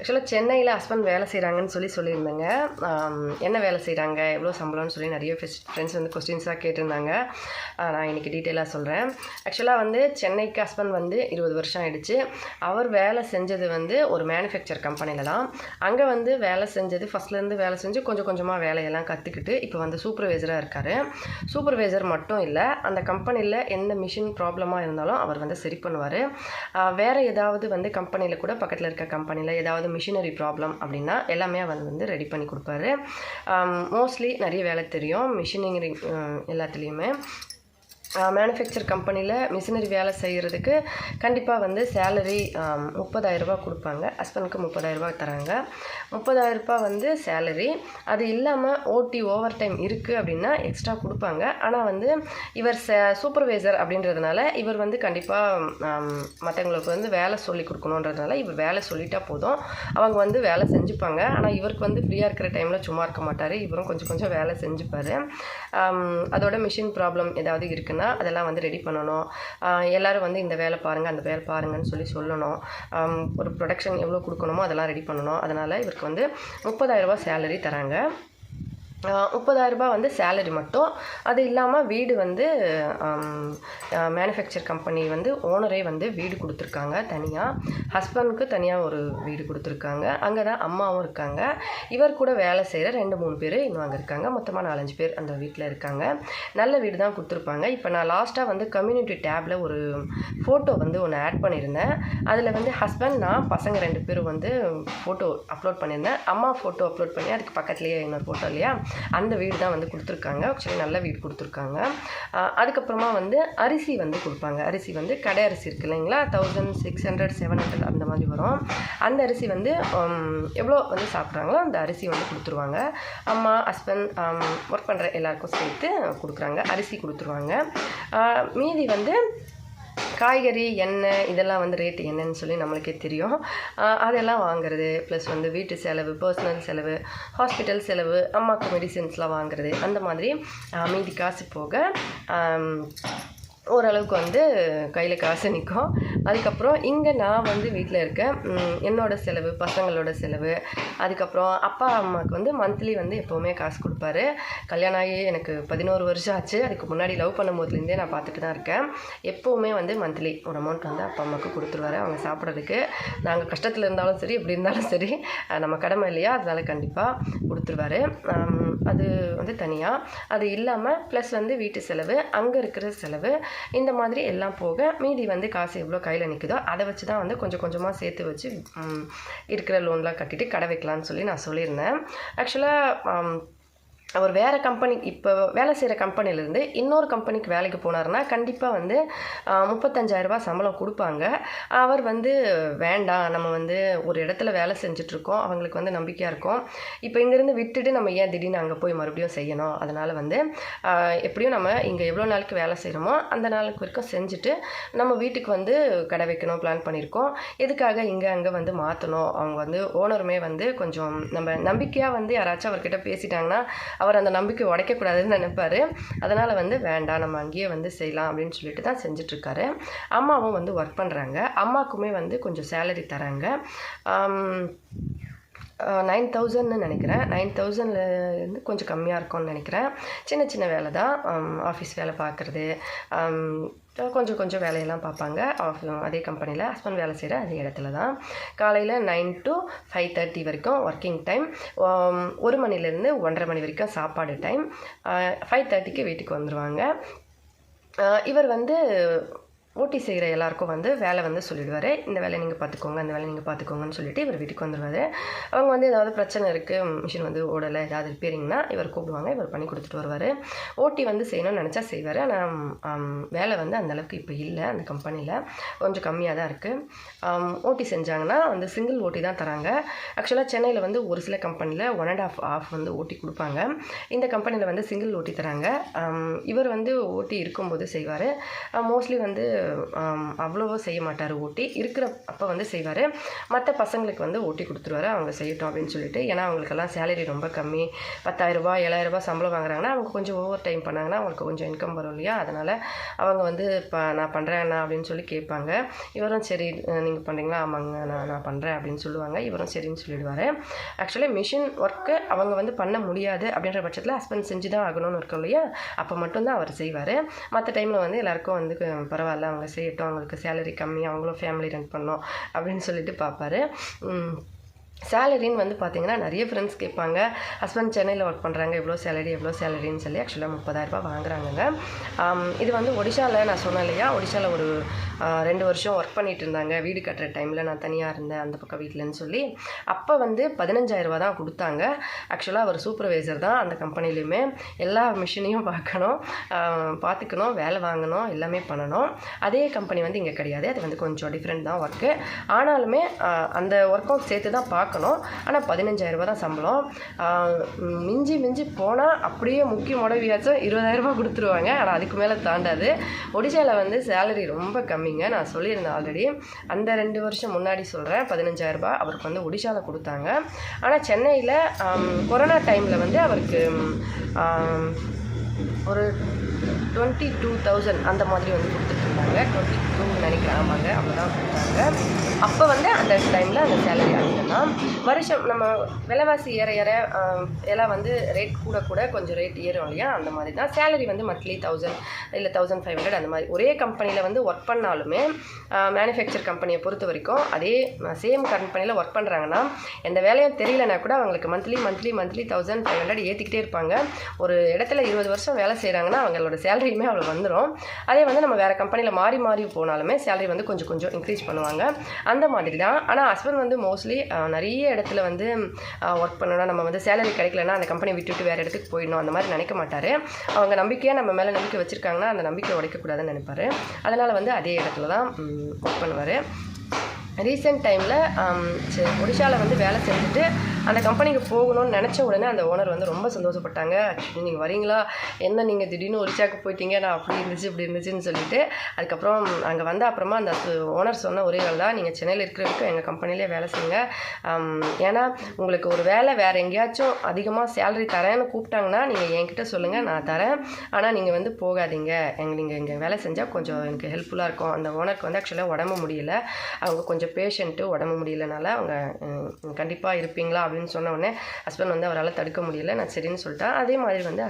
ஆக்சுவலாக சென்னையில் ஹஸ்பண்ட் வேலை செய்கிறாங்கன்னு சொல்லி சொல்லியிருந்தேங்க. என்ன வேலை செய்கிறாங்க எவ்வளோ சம்பளம்னு சொல்லி நிறைய ஃப்ரெண்ட்ஸ் வந்து கொஸ்டின்ஸாக கேட்டிருந்தாங்க. நான் இன்றைக்கி டீட்டெயிலாக சொல்கிறேன் ஆக்சுவலாக வந்து சென்னைக்கு ஹஸ்பண்ட் வந்து இருபது வருஷம் ஆயிடுச்சு. அவர் வேலை செஞ்சது வந்து ஒரு மேனுஃபேக்சர் கம்பெனியில் தான். அங்கே வந்து வேலை செஞ்சது ஃபஸ்ட்லேருந்து வேலை செஞ்சு கொஞ்சம் கொஞ்சமாக வேலையெல்லாம் கற்றுக்கிட்டு இப்போ வந்து சூப்பர்வைசராக இருக்கார். சூப்பர்வைசர் மட்டும் இல்லை அந்த கம்பெனியில் எந்த மிஷின் ப்ராப்ளமாக இருந்தாலும் அவர் வந்து சரி பண்ணுவார். வேறு ஏதாவது வந்து கம்பெனியில் கூட பக்கத்தில் இருக்க கம்பெனியில் ஏதாவது மிஷினரி ப்ராப்ளம் அப்படின்னா எல்லாமே அவர் வந்து ரெடி பண்ணி கொடுப்பாரு. மோஸ்ட்லி நிறைய வேலை தெரியும். மிஷினரி எல்லாத்துலேயுமே. மேனுஃபேக்சர் கம்பெனியில் மிஷினரி வேலை செய்கிறதுக்கு கண்டிப்பாக வந்து சேலரி முப்பதாயிரரூபா கொடுப்பாங்க. ஹஸ்பண்டுக்கு முப்பதாயிரரூபா தராங்க. முப்பதாயிரரூபா வந்து சேலரி அது இல்லாமல் ஓட்டி ஓவர் டைம் இருக்குது அப்படின்னா எக்ஸ்ட்ரா கொடுப்பாங்க. ஆனால் வந்து இவர் சூப்பர்வைசர் அப்படின்றதுனால இவர் வந்து கண்டிப்பாக மற்றவங்களுக்கு வந்து வேலை சொல்லி கொடுக்கணுன்றதுனால இவர் வேலை சொல்லிட்டா போதும். அவங்க வந்து வேலை செஞ்சுப்பாங்க. ஆனால் இவருக்கு வந்து ஃப்ரீயாக இருக்கிற டைமில் சும்மா இருக்க மாட்டார். இவரும் கொஞ்சம் கொஞ்சம் வேலை செஞ்சுப்பார். அதோட மிஷின் ப்ராப்ளம் ஏதாவது இருக்குன்னு அதெல்லாம் வந்து ரெடி பண்ணணும். எல்லோரும் வந்து இந்த வேலை பாருங்கள் அந்த வேலை பாருங்கன்னு சொல்லி சொல்லணும். ஒரு ப்ரொடக்ஷன் எவ்வளோ கொடுக்கணுமோ அதெல்லாம் ரெடி பண்ணணும். அதனால் இவருக்கு வந்து முப்பதாயிரரூபா சேலரி தராங்க. முப்பதாயிரரூபா வந்து சேலரி மட்டும். அது இல்லாமல் வீடு வந்து மேனுஃபேக்சர் கம்பெனி வந்து ஓனரே வந்து வீடு கொடுத்துருக்காங்க தனியாக ஹஸ்பண்டுக்கு தனியாக ஒரு வீடு கொடுத்துருக்காங்க. அங்கே தான் அம்மாவும் இருக்காங்க. இவர் கூட வேலை செய்கிற ரெண்டு மூணு பேர் இன்னும் அங்கே இருக்காங்க. மொத்தமாக நாலஞ்சு பேர் அந்த வீட்டில் இருக்காங்க. நல்ல வீடு தான் கொடுத்துருப்பாங்க. இப்போ நான் லாஸ்ட்டாக வந்து கம்யூனிட்டி டேப்பில் ஒரு ஃபோட்டோ வந்து ஒன்று ஆட் பண்ணியிருந்தேன். அதில் வந்து ஹஸ்பண்ட் நான் பசங்க ரெண்டு பேரும் வந்து ஃபோட்டோ அப்லோட் பண்ணியிருந்தேன். அம்மா ஃபோட்டோ அப்லோட் பண்ணி அதுக்கு பக்கத்துலேயே இன்னொரு ஃபோட்டோ இல்லையா? அந்த வீடு தான் வந்து கொடுத்துருக்காங்க. ஆக்சுவலி நல்ல வீடு கொடுத்துருக்காங்க. அதுக்கப்புறமா வந்து அரிசி வந்து கொடுப்பாங்க. அரிசி வந்து கடை அரிசி இருக்கு இல்லைங்களா? Thousand six hundred seven hundred அந்த மாதிரி வரும். அந்த அரிசி வந்து எவ்வளோ வந்து சாப்பிட்றாங்களோ அந்த அரிசி வந்து கொடுத்துருவாங்க. அம்மா ஹஸ்பண்ட் ஒர்க் பண்ணுற எல்லாருக்கும் சேர்த்து கொடுக்குறாங்க. அரிசி கொடுத்துருவாங்க. மீதி வந்து காய்கறி எண்ணெய் இதெல்லாம் வந்து ரேட்டு என்னன்னு சொல்லி நம்மளுக்கே தெரியும். அதெல்லாம் வாங்குறது ப்ளஸ் வந்து வீட்டு செலவு பர்சனல் செலவு ஹாஸ்பிட்டல் செலவு அம்மாவுக்கு மெடிசின்ஸ்லாம் வாங்குறது அந்த மாதிரி மீதி காசு போக ஓரளவுக்கு வந்து கையில் காசு நிற்கும் அதுக்கப்புறம் இங்கே நான் வந்து வீட்டில் இருக்கேன். என்னோடய என்னோட செலவு பசங்களோட செலவு. அதுக்கப்புறம் அப்பா அம்மாவுக்கு வந்து மந்த்லி வந்து எப்போவுமே காசு கொடுப்பாரு. கல்யாணம் ஆகி எனக்கு பதினோரு வருஷம் ஆச்சு. அதுக்கு முன்னாடி லவ் பண்ணும்போதுலேருந்தே நான் பார்த்துட்டு தான் இருக்கேன். எப்போவுமே வந்து மந்த்லி ஒரு அமௌண்ட் வந்து அப்பா அம்மாவுக்கு கொடுத்துருவாரு அவங்க சாப்பிட்றதுக்கு. நாங்கள் கஷ்டத்தில் இருந்தாலும் சரி எப்படி இருந்தாலும் சரி நம்ம கடமை இல்லையா? அதனால் கண்டிப்பாக கொடுத்துருவாரு. அது வந்து தனியாக அது இல்லாமல் ப்ளஸ் வந்து வீட்டு செலவு அங்கே இருக்கிற செலவு இந்த மாதிரி எல்லாம் போக மீதி வந்து காசு எவ்வளோ கையில் நிற்குதோ அதை வச்சு தான் வந்து கொஞ்சம் கொஞ்சமாக சேர்த்து வச்சு இருக்கிற லோன்லாம் கட்டிட்டு கடை வைக்கலான்னு சொல்லி நான் சொல்லியிருந்தேன். ஆக்சுவலாக அவர் வேறு கம்பெனி இப்போ வேலை செய்கிற கம்பெனிலேருந்து இன்னொரு கம்பெனிக்கு வேலைக்கு போனாருன்னா கண்டிப்பாக வந்து முப்பத்தஞ்சாயிரரூபா சம்பளம் கொடுப்பாங்க. அவர் வந்து வேண்டாம் நம்ம வந்து ஒரு இடத்துல வேலை செஞ்சுட்ருக்கோம். அவங்களுக்கு வந்து நம்பிக்கையாக இருக்கும். இப்போ இங்கேருந்து விட்டுட்டு நம்ம ஏன் திடீர்னு அங்கே போய் மறுபடியும் செய்யணும்? அதனால் வந்து எப்படியும் நம்ம இங்கே எவ்வளோ நாளுக்கு வேலை செய்கிறோமோ அந்த நாளுக்கு வரைக்கும் செஞ்சுட்டு நம்ம வீட்டுக்கு வந்து கடை வைக்கணும் பிளான் பண்ணியிருக்கோம். எதுக்காக இங்கே அங்கே வந்து மாற்றணும் அவங்க வந்து ஓனருமே வந்து கொஞ்சம் நம்ம நம்பிக்கையாக வந்து யாராச்சும் அவர்கிட்ட பேசிட்டாங்கன்னா அவர் அந்த நம்பிக்கை உடைக்கக்கூடாதுன்னு நினைப்பாரு. அதனால் வந்து வேண்டாம் நம்ம அங்கேயே வந்து செய்யலாம் அப்படின்னு சொல்லிட்டு தான் செஞ்சிட்ருக்காரு. அம்மாவும் வந்து ஒர்க் பண்ணுறாங்க அம்மாவுக்குமே வந்து கொஞ்சம் சேலரி தராங்க. நைன் தௌசண்ட்னு நினைக்கிறேன். நைன் தௌசண்ட்லேருந்து கொஞ்சம் கம்மியாக இருக்கும்னு நினைக்கிறேன். சின்ன சின்ன வேலை தான். ஆஃபீஸ் வேலை பார்க்குறது கொஞ்சம் கொஞ்சம் வேலையெல்லாம் பார்ப்பாங்க. ஆஃப் அதே கம்பெனியில் ஹஸ்பண்ட் வேலை செய்கிற அதே இடத்துல தான். காலையில் நைன் டு ஃபைவ் தேர்ட்டி வரைக்கும் ஒர்க்கிங் டைம் um, ஒரு மணிலேருந்து ஒன்றரை மணி வரைக்கும் சாப்பாடு டைம் ஃபைவ் தேர்ட்டிக்கு வீட்டுக்கு வந்துடுவாங்க uh, இவர் வந்து ஓட்டி செய்கிற எல்லாருக்கும் வந்து வேலை வந்து சொல்லிடுவார். இந்த வேலையை நீங்கள் பார்த்துக்கோங்க அந்த வேலை நீங்கள் பார்த்துக்கோங்கன்னு சொல்லிட்டு இவர் வீட்டுக்கு வந்துடுவார் அவங்க வந்து ஏதாவது பிரச்சனை இருக்குது மிஷின் வந்து ஓடலை ஏதாவது ரிப்பேரிங்னா இவர் கூப்பிடுவாங்க இவர் பண்ணி கொடுத்துட்டு வருவார். ஓட்டி வந்து செய்யணும்னு நினச்சா செய்வார். ஆனால் வேலை வந்து அந்த அளவுக்கு இப்போ இல்லை அந்த கம்பெனியில் கொஞ்சம் கம்மியாக தான் இருக்குது ஓட்டி செஞ்சாங்கன்னா வந்து சிங்கிள் ஓட்டி தான் தராங்க. ஆக்சுவலாக சென்னையில் வந்து ஒரு சில கம்பெனியில் ஒன் அண்ட் ஆஃப் ஆஃப் வந்து ஓட்டி கொடுப்பாங்க. இந்த கம்பெனியில் வந்து சிங்கிள் ஓட்டி தராங்க. இவர் வந்து ஓட்டி இருக்கும்போது செய்வார். மோஸ்ட்லி வந்து அவ்வளோவா செய்ய மாட்டார் ஓட்டி. இருக்கிற அப்போ வந்து செய்வார். மற்ற பசங்களுக்கு வந்து ஓட்டி கொடுத்துருவாரு. அவங்க செய்யட்டும் அப்படின்னு சொல்லிட்டு. ஏன்னா அவங்களுக்கெல்லாம் சேலரி ரொம்ப கம்மி. பத்தாயிரரூபா ஏழாயிரரூபா சம்பளம் வாங்குறாங்கன்னா அவங்க கொஞ்சம் ஓவர் டைம் பண்ணாங்கன்னா அவங்களுக்கு கொஞ்சம் இன்கம் வரும் இல்லையா? அதனால் அவங்க வந்து இப்போ நான் பண்ணுறேண்ணா அப்படின்னு சொல்லி கேட்பாங்க. இவரும் சரி நீங்கள் பண்ணுறீங்களா ஆமாங்க நான் நான் பண்ணுறேன் அப்படின்னு சொல்லுவாங்க. இவரும் சரின்னு சொல்லிடுவார். ஆக்சுவலி மிஷின் ஒர்க்கு அவங்க வந்து பண்ண முடியாது அப்படின்ற பட்சத்தில் ஹஸ்பண்ட் செஞ்சு தான் ஆகணும்னு இருக்கும் இல்லையா? அப்போ மட்டும்தான் அவர் செய்வார். மற்ற டைமில் வந்து எல்லாருக்கும் வந்து பரவாயில்ல அவங்க செய்யட்டும் அவங்களுக்கு சேலரி கம்மி அவங்களும் ஃபேமிலி ரன் பண்ணோம் அப்படின்னு சொல்லிட்டு பார்ப்பாரு சேலரின்னு வந்து பார்த்தீங்கன்னா நிறைய ஃப்ரெண்ட்ஸ் கேட்பாங்க. ஹஸ்பண்ட் சென்னையில் ஒர்க் பண்ணுறாங்க எவ்வளோ சேலரி எவ்வளோ சேலரின்னு சொல்லி ஆக்சுவலாக முப்பதாயிரரூபா வாங்குறாங்கங்க. இது வந்து ஒடிஷாவில் நான் சொன்னேன் இல்லையா? ஒடிஷாவில் ஒரு ரெண்டு வருஷம் ஒர்க் பண்ணிட்டு இருந்தாங்க. வீடு கட்டுற டைமில் நான் தனியாக இருந்தேன். அந்த பக்கம் வீட்டிலன்னு சொல்லி. அப்போ வந்து பதினஞ்சாயிரரூபா தான் கொடுத்தாங்க. ஆக்சுவலாக அவர் சூப்பர்வைசர் தான் அந்த கம்பெனிலையுமே எல்லா மிஷினையும் பார்க்கணும் பார்த்துக்கணும் வேலை வாங்கணும் எல்லாமே பண்ணணும். அதே கம்பெனி வந்து இங்கே கிடையாது. அது வந்து கொஞ்சம் டிஃப்ரெண்ட் தான் ஒர்க்கு ஆனாலுமே அந்த ஒர்க்கும் சேர்த்து தான் பார்க்கணும். ஆனால் பதினஞ்சாயிரரூபா தான் சம்பளம் மிஞ்சி மிஞ்சி போனால் அப்படியே முக்கிய முடவியாச்சும் இருபதாயிரரூபா கொடுத்துருவாங்க. ஆனால் அதுக்கு மேலே தாண்டாது. ஒடிஷாவில் வந்து சேலரி ரொம்ப கம்மிங்க. நான் சொல்லியிருந்தேன் ஆல்ரெடி அந்த ரெண்டு வருஷம் முன்னாடி சொல்கிறேன் பதினஞ்சாயிரரூபா அவருக்கு வந்து ஒடிஷாவில் கொடுத்தாங்க. ஆனால் சென்னையில் கொரோனா டைமில் வந்து அவருக்கு ஒரு டுவெண்ட்டி டூ தௌசண்ட் அந்த மாதிரி வந்து கொடுத்துட்ருந்தாங்க டுவெண்ட்டி டூ நினைக்கிறேன் ஆமாங்க அவ்வளோதான் கொடுத்தாங்க அப்போ வந்து அந்த டைமில் அந்த சேலரி அதிகம்னா வருஷம் நம்ம விலைவாசி ஏற ஏற எல்லாம் வந்து ரேட் கூட கூட கொஞ்சம் ரேட் ஏறும் இல்லையா? அந்த மாதிரி தான் சேலரி வந்து மந்த்லி தௌசண்ட் இல்லை தௌசண்ட் ஃபைவ் ஹண்ட்ரட் அந்த மாதிரி. ஒரே கம்பெனியில் வந்து ஒர்க் பண்ணாலுமே மேனுஃபேக்சர் கம்பெனியை பொறுத்த வரைக்கும் அதே சேம் கம்பெனியில் ஒர்க் பண்ணுறாங்கன்னா எந்த வேலையும் தெரியலனா கூட அவங்களுக்கு monthly monthly monthly thousand five hundred ஏற்றிக்கிட்டே இருப்பாங்க. ஒரு இடத்துல இருபது வருஷம் வேலை செய்கிறாங்கன்னா அவங்களோட சேலரியுமே அவ்வளோ வந்துடும் அதே வந்து நம்ம வேறு கம்பெனியில் மாறி மாறி போனாலுமே சேலரி வந்து கொஞ்சம் கொஞ்சம் இன்க்ரீஸ் பண்ணுவாங்க. அந்த மாதிரி தான் ஆனால் ஹஸ்பண்ட் வந்து மோஸ்ட்லி நிறைய இடத்துல வந்து ஒர்க் பண்ணணும் நம்ம வந்து சேலரி கிடைக்கலன்னா அந்த கம்பெனி விட்டுட்டு வேறு இடத்துக்கு போயிடணும். அந்த மாதிரி நினைக்க மாட்டார். அவங்க நம்பிக்கையாக நம்ம மேலே நம்பிக்கை வச்சுருக்காங்கன்னா அந்த நம்பிக்கை உடைக்கக்கூடாதுன்னு நினைப்பாரு. அதனால் வந்து அதே இடத்துல தான் ஒர்க் பண்ணுவார். ரீசெண்ட் டைமில் ஒடிஷாவில் வந்து வேலை செஞ்சுட்டு அந்த கம்பெனிக்கு போகணும்னு நினச்ச உடனே அந்த ஓனர் வந்து ரொம்ப சந்தோஷப்பட்டாங்க. நீங்கள் வரீங்களா? என்ன நீங்கள் திடீர்னு ஒரிச்சாக்கு போயிட்டீங்க? நான் அப்படி இருந்துச்சு இப்படி இருந்துச்சுன்னு சொல்லிட்டு அதுக்கப்புறம் அங்கே வந்த அப்புறமா அந்த ஓனர் சொன்ன ஒரே தான். நீங்கள் சென்னையில் இருக்கிற வரைக்கும் எங்கள் கம்பெனிலே வேலை செய்யுங்க. ஏன்னா உங்களுக்கு ஒரு வேலை வேறு எங்கேயாச்சும் அதிகமாக சேலரி தரேன்னு கூப்பிட்டாங்கன்னா நீங்கள் என்கிட்ட சொல்லுங்கள் நான் தரேன். ஆனால் நீங்கள் வந்து போகாதீங்க. எங்க நீங்கள் இங்கே வேலை செஞ்சால் கொஞ்சம் எனக்கு ஹெல்ப்ஃபுல்லாக இருக்கும். அந்த ஓனருக்கு வந்து ஆக்சுவலாக உடம்பு முடியல. அவங்க கொஞ்சம் பேஷண்ட்டு உடம்பு முடியலனால அவங்க கண்டிப்பாக இருப்பீங்களா? அப்படின்னு சொன்ன உடனே ஹஸ்பண்ட் வந்து அவரால் தடுக்க முடியல. நான் சரின்னு சொல்லிட்டேன். அதே மாதிரி வந்து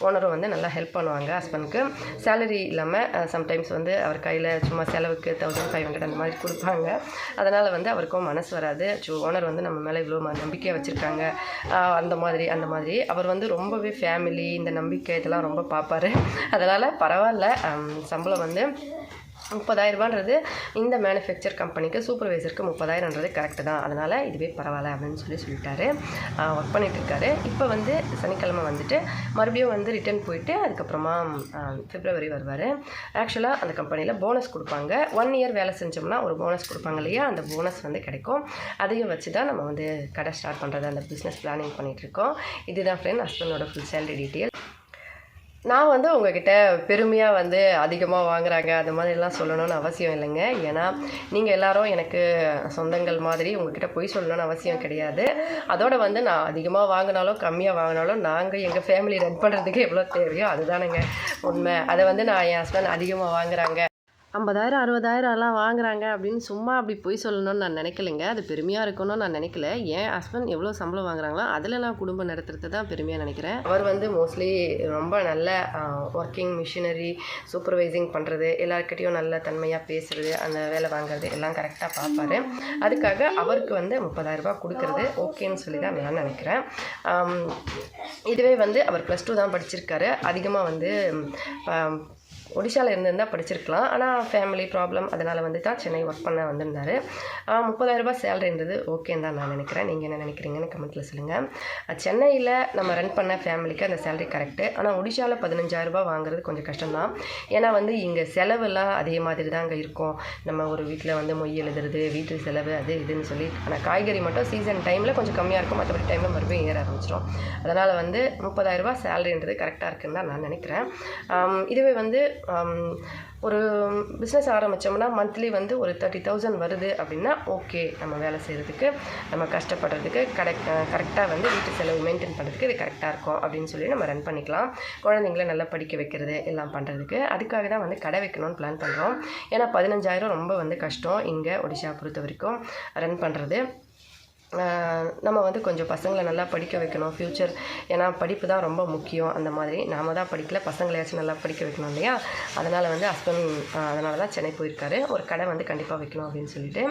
ஓனரும் வந்து நல்லா ஹெல்ப் பண்ணுவாங்க ஹஸ்பண்டுக்கு சேலரி இல்லாமல் சம்டைம்ஸ் வந்து அவர் கையில் சும்மா செலவுக்கு தௌசண்ட் ஃபைவ் ஹண்ட்ரட் அந்த மாதிரி கொடுப்பாங்க. அதனால் வந்து அவருக்கும் மனசு வராது. ஸோ ஓனர் வந்து நம்ம மேலே இவ்வளோ ம- நம்பிக்கையாக வச்சுருக்காங்க. அந்த மாதிரி அந்த மாதிரி. அவர் வந்து ரொம்பவே ஃபேமிலி இந்த நம்பிக்கை இதெல்லாம் ரொம்ப பார்ப்பாரு அதனால் பரவாயில்ல. சம்பளம் வந்து முப்பதாயிரரூபான்றது இந்த மேனுஃபேக்சர் கம்பெனிக்கு சூப்பர்வைசருக்கு முப்பதாயிரன்றது கரெக்டு தான். அதனால் இதுவே பரவாயில்ல அப்படின்னு சொல்லி சொல்லிட்டாரு. ஒர்க் பண்ணிட்டுருக்காரு இப்போ வந்து சனிக்கிழமை வந்துட்டு மறுபடியும் வந்து ரிட்டர்ன் போயிட்டு அதுக்கப்புறமா பிப்ரவரி வருவார். ஆக்சுவலாக அந்த கம்பெனியில் போனஸ் கொடுப்பாங்க. ஒன் இயர் வேலை செஞ்சோம்னா ஒரு போனஸ் கொடுப்பாங்க இல்லையா? அந்த போனஸ் வந்து கிடைக்கும். அதையும் வச்சு தான் நம்ம வந்து கடை ஸ்டார்ட் பண்ணுறது அந்த பிஸ்னஸ் பிளானிங் பண்ணிகிட்டு இருக்கோம். இதுதான் ஃப்ரெண்ட் ஹஸ்பண்டோட ஃபுல் சேலரி டீட்டெயில் நான் வந்து உங்ககிட்ட பெருமையாக வந்து அதிகமாக வாங்குறாங்க அந்த மாதிரிலாம் சொல்லணும்னு அவசியம் இல்லைங்க. ஏன்னா நீங்கள் எல்லாரும் எனக்கு சொந்தங்கள் மாதிரி உங்ககிட்ட பொய் சொல்லணும்னு அவசியம் கிடையாது. அதோட வந்து நான் அதிகமாக வாங்கினாலும் கம்மியாக வாங்கினாலும் நாங்கள் எங்கள் ஃபேமிலி ரன் பண்ணுறதுக்கு எவ்வளோ தேவையோ அதுதானுங்க உண்மை. அதை வந்து நான் என் ஹஸ்பண்ட் அதிகமாக வாங்குறாங்க. ஐம்பதாயிரம் அறுபதாயிரம்லாம் வாங்குறாங்க அப்படின்னு சும்மா அப்படி பொய் சொல்லணும்னு நான் நினைக்கலைங்க. அது பெருமையாக இருக்கணும்னு நான் நினைக்கல. என் ஹஸ்பண்ட் எவ்வளோ சம்பளம் வாங்குறாங்களோ அதில் நான் குடும்பம் நடத்துறது தான் பெருமையாக நினைக்கிறேன். அவர் வந்து மோஸ்ட்லி ரொம்ப நல்ல ஒர்க்கிங் மிஷினரி சூப்பர்வைசிங் பண்ணுறது எல்லாருக்கிட்டையும் நல்ல தன்மையாக பேசுறது அந்த வேலை வாங்குறது எல்லாம் கரெக்டாக பார்ப்பாரு. அதுக்காக அவருக்கு வந்து முப்பதாயிரரூபா கொடுக்கறது ஓகேன்னு சொல்லி தான் நான் நினைக்கிறேன். இதுவே வந்து அவர் ப்ளஸ் டூ தான் படிச்சிருக்காரு. அதிகமாக வந்து ஒடிஷாவில் இருந்திருந்தால் படிச்சிருக்கலாம். ஆனால் ஃபேமிலி ப்ராப்ளம் அதனால் வந்து தான் சென்னை ஒர்க் பண்ண வந்திருந்தார். முப்பதாயிரரூபா சேலரின்றது ஓகேன்னு தான் நான் நினைக்கிறேன். நீங்கள் என்ன நினைக்கிறீங்கன்னு கமெண்ட்டில் சொல்லுங்கள் சென்னையில் நம்ம ரன் பண்ண ஃபேமிலிக்கு அந்த சேலரி கரெக்டு ஆனால் ஒடிஷாவில் பதினஞ்சாயிரரூபா வாங்குறது கொஞ்சம் கஷ்டம்தான். ஏன்னா வந்து இங்கே செலவெல்லாம் அதே மாதிரி தான் அங்கே இருக்கும். நம்ம ஒரு வீட்டில் வந்து மொய் எழுதுறது வீட்டு செலவு அது இதுன்னு சொல்லி ஆனால் காய்கறி மட்டும் சீசன் டைமில் கொஞ்சம் கம்மியாக இருக்கும். மற்றபடி டைமில் மறுபடியும் ஏற ஆரம்பிச்சிடும் அதனால் வந்து முப்பதாயிரரூபா சேலரின்றது கரெக்டாக இருக்குன்னு தான் நான் நினைக்கிறேன். இதுவே வந்து Um, ஒரு பிஸ்னஸ் ஆரம்பித்தோம்னா மந்த்லி வந்து ஒரு தேர்ட்டி தௌசண்ட் வருது அப்படின்னா ஓகே நம்ம வேலை செய்கிறதுக்கு நம்ம கஷ்டப்படுறதுக்கு கரெக்ட் கரெக்டாக வந்து வீட்டு செலவு மெயின்டைன் பண்ணுறதுக்கு இது கரெக்டாக இருக்கும் அப்படின்னு சொல்லி நம்ம ரன் பண்ணிக்கலாம். குழந்தைங்கள நல்லா படிக்க வைக்கிறது எல்லாம் பண்ணுறதுக்கு அதுக்காக தான் வந்து கடை வைக்கணும்னு பிளான் பண்ணுறோம் ஏன்னா பதினஞ்சாயிரம் ரொம்ப வந்து கஷ்டம் இங்கே ஒடிஷா பொறுத்த வரைக்கும் ரன் பண்ணுறது நம்ம வந்து கொஞ்சம் பசங்களை நல்லா படிக்க வைக்கணும். ஃப்யூச்சர் ஏன்னா படிப்பு தான் ரொம்ப முக்கியம் அந்த மாதிரி. நாம தான் படிக்கல பசங்களையாச்சும் நல்லா படிக்க வைக்கணும் இல்லையா? அதனால் வந்து ஹஸ்பண்ட் அதனால தான் சென்னை போயிருக்காரு. ஒரு கடை வந்து கண்டிப்பாக வைக்கணும் அப்படின்னு சொல்லிட்டு.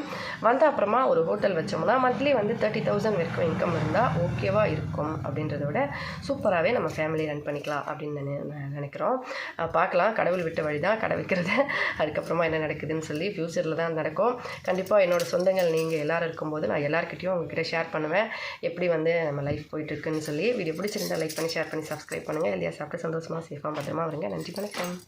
வந்த அப்புறமா ஒரு ஹோட்டல் வச்சோம்னா மந்த்லி வந்து தேர்ட்டி தௌசண்ட் வரைக்கும் இன்கம் இருந்தால் ஓகேவாக இருக்கும் அப்படின்றத விட சூப்பராகவே நம்ம ஃபேமிலி ரன் பண்ணிக்கலாம் அப்படின்னு நினை நான் நினைக்கிறோம். பார்க்கலாம். கடவுள் விட்ட வழி தான் கடை வைக்கிறது. அதுக்கப்புறமா என்ன நடக்குதுன்னு சொல்லி ஃப்யூச்சரில் தான் நடக்கும். கண்டிப்பாக என்னோடய சொந்தங்கள் நீங்கள் எல்லோரும் இருக்கும்போது நான் எல்லாருக்கிட்டையும் உங்ககிட்ட ஷேர் பண்ணுவேன். எப்படி வந்து நம்ம லைஃப் போயிட்டுருக்குன்னு சொல்லி. வீடியோ பிடிச்சிருந்தா லைக் பண்ணி ஷேர் பண்ணி சப்ஸ்கிரைப் பண்ணுங்கள் இல்லையா சாப்பிட்டு சந்தோஷமாக சேஃபாக பத்திரமா வருங்க. நன்றி வணக்கம்.